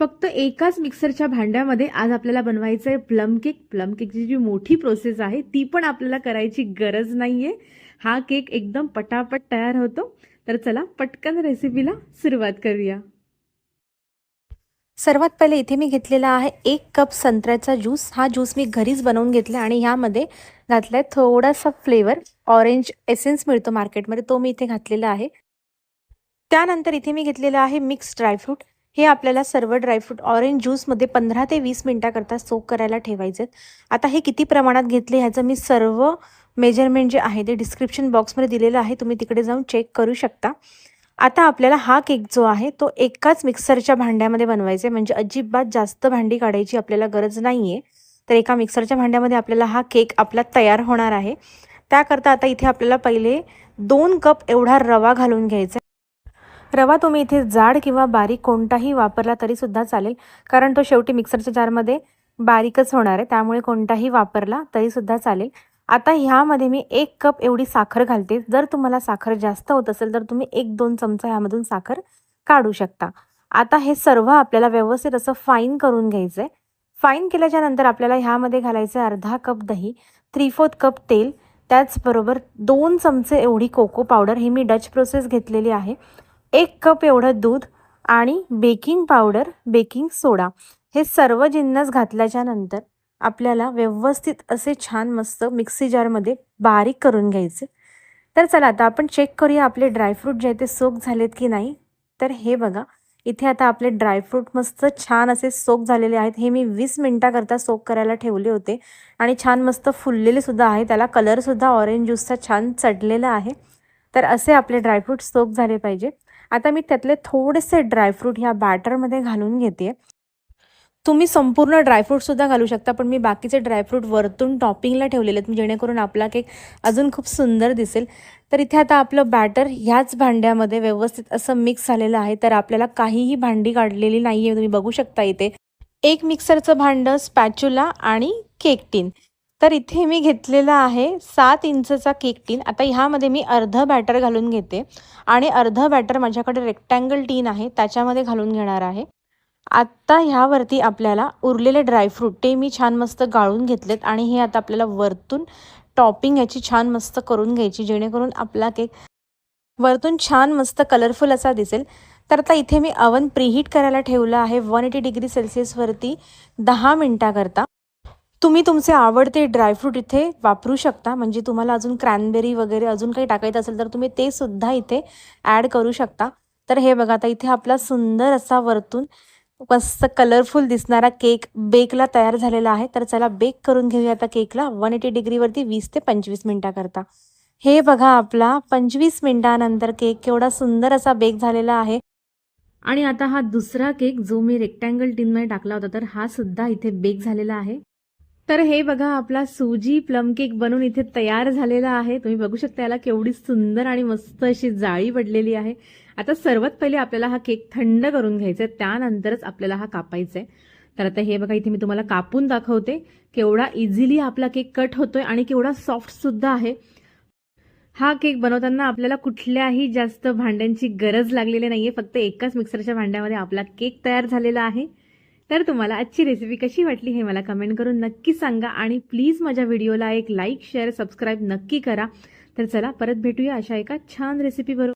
फक्त एकाच मिक्सरच्या भांड्यामध्ये आज आपल्याला बनवायचं आहे प्लम केक. प्लम केकची जी मोठी प्रोसेस आहे ती पण आपल्याला करायची गरज नाहीये. हा केक एकदम पटापट तयार होतो. तर चला पटकन रेसिपीला सुरुवात करूया. सर्वात पहिले इथे मी घेतलेला आहे एक कप संत्र्याचा ज्यूस हा ज्यूस मी घरीच बनवून घेतला आणि ह्यामध्ये घातलाय थोडासा फ्लेवर ऑरेंज एसेन्स मिळतो मार्केटमध्ये तो मी इथे घातलेला आहे. त्यानंतर इथे मी घेतलेला आहे मिक्स ड्रायफ्रूट हे आपल्याला सर्व ड्रायफ्रूट ऑरेंज ज्यूसमध्ये पंधरा ते वीस मिनटाकरता सोक करायला ठेवायचे आता हे किती प्रमाणात घेतले ह्याचं मी सर्व मेजरमेंट जे आहे ते डिस्क्रिप्शन बॉक्समध्ये दिलेलं आहे. तुम्ही तिकडे जाऊन चेक करू शकता. आता आपल्याला हा केक जो आहे तो एकाच मिक्सरच्या भांड्यामध्ये बनवायचा आहे म्हणजे अजिबात जास्त भांडी काढायची आपल्याला गरज नाही आहे तर एका मिक्सरच्या भांड्यामध्ये आपल्याला हा केक आपला तयार होणार आहे. त्याकरता आता इथे आपल्याला पहिले दोन कप एवढा रवा घालून घ्यायचा रवा तुम्ही इथे जाड किंवा बारीक कोणताही वापरला तरीसुद्धा चालेल. कारण तो शेवटी मिक्सरच्या जारमध्ये बारीकच होणार आहे. त्यामुळे कोणताही वापरला तरीसुद्धा चालेल. आता ह्यामध्ये मी एक कप एवढी साखर घालते. जर तुम्हाला साखर जास्त होत असेल तर तुम्ही एक दोन चमचा ह्यामधून साखर काढू शकता. आता हे सर्व आपल्याला व्यवस्थित असं फाईन करून घ्यायचं आहे फाईन केल्याच्यानंतर आपल्याला ह्यामध्ये घालायचं आहे अर्धा कप दही थ्री फोर्थ कप तेल त्याचबरोबर दोन चमचे एवढी कोको पावडर ही मी डच प्रोसेस घेतलेली आहे. एक कप एवढं दूध आणि बेकिंग पावडर बेकिंग सोडा हे सर्व जिन्नस घातल्याच्या नंतर आपल्याला व्यवस्थित असे छान मस्त मिक्सी जारमध्ये बारीक करून घ्यायचे. तर चला आता आपण चेक करूया आपले ड्रायफ्रूट जे आहे ते सोक झालेत की नाही. तर हे बघा इथे आता आपले ड्रायफ्रूट मस्त छान असे सोक झालेले आहेत. हे मी वीस मिनटाकरता सोक करायला ठेवले होते आणि छान मस्त फुललेले सुद्धा आहे. त्याला कलरसुद्धा ऑरेंज ज्यूसचा छान चढलेला आहे. तर असे आपले ड्रायफ्रूट सोक झाले पाहिजे. आता मी त्यातले थोडेसे ड्रायफ्रूट ह्या बॅटरमध्ये घालून घेते. तुम्ही संपूर्ण ड्रायफ्रूटसुद्धा घालू शकता पण मी बाकीचे ड्रायफ्रूट वरतून टॉपिंगला ठेवलेले आहेत जेणेकरून आपला केक अजून खूप सुंदर दिसेल. तर इथे आता आपलं बॅटर ह्याच भांड्यामध्ये व्यवस्थित असं मिक्स झालेलं आहे तर आपल्याला काहीही भांडी काढलेली नाही आहे तुम्ही बघू शकता इथे. एक मिक्सरचं भांडं स्पॅच्युला आणि केक टीन तर इथे मी घेतलेला आहे सात इंचचा केक टीन. आता ह्यामध्ये मी अर्धं बॅटर घालून घेते. आणि अर्धं बॅटर माझ्याकडे रेक्टँगल टीन आहे त्याच्यामध्ये घालून घेणार आहे. आत्ता ह्यावरती आपल्याला उरलेले ड्रायफ्रूट ते मी छान मस्त गाळून घेतलेत. आणि हे आता आपल्याला वरतून टॉपिंग याची छान मस्त करून घ्यायची जेणेकरून आपला केक वरतून छान मस्त कलरफुल असा दिसेल. तर आता इथे मी अवन प्रीहीट करायला ठेवलं आहे वन एटी डिग्री सेल्सिअसवरती दहा मिनटाकरता. तुम्ही तुमचे आवडते ड्रायफ्रूट इथे वापरू शकता. म्हणजे तुम्हाला अजून क्रॅनबेरी वगैरे अजून काही टाकायचं असेल तर तुम्ही ते सुद्धा इथे ॲड करू शकता. तर हे बघा आता इथे आपला सुंदर असा वरतून मस्त कलरफुल दिसणारा केक बेकला तयार झालेला आहे. तर चला बेक करून घेऊया आता केकला वन एटी डिग्रीवरती वीस ते पंचवीस मिनटाकरता. हे बघा आपला पंचवीस मिनटानंतर केक केवढा सुंदर असा बेक झालेला आहे. आणि आता हा दुसरा केक जो मी रेक्टँगल टीनमध्ये टाकला होता तर हा सुद्धा इथे बेक झालेला आहे. तर हे बघा आपला सुजी प्लम केक बनून इथे तयार झालेला आहे. तुम्ही बघू शकता याला केवढी सुंदर आणि मस्त अशी जाळी पडलेली आहे. आता सर्वात पहिले आपल्याला हा केक थंड करून घ्यायचा आहे त्यानंतरच आपल्याला हा कापायचा आहे तर आता हे बघा इथे मी तुम्हाला कापून दाखवते. केवढा इझिली आपला केक कट होतोय आणि केवढा सॉफ्ट सुद्धा आहे. हा केक बनवताना आपल्याला कुठल्याही जास्त भांड्यांची गरज लागलेली नाहीये. फक्त एकाच मिक्सरच्या भांड्यामध्ये आपला केक तयार झालेला आहे. तर तुम्हाला आजची रेसिपी कशी वाटली हे मला कमेंट करून नक्की सांगा आणि प्लीज माझ्या व्हिडिओला एक लाईक शेअर सबस्क्राईब नक्की करा. तर चला परत भेटूया अशा एका छान रेसिपी बरोबर